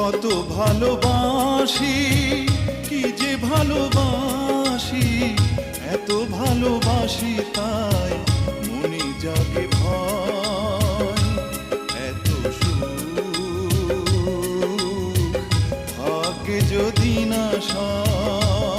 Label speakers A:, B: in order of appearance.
A: কত ভালোবাসি, কি যে ভালোবাসি, এত ভালোবাসি তাই মনে যাবে ভয়, এত সুখ ভাগ্যে যদি না সয়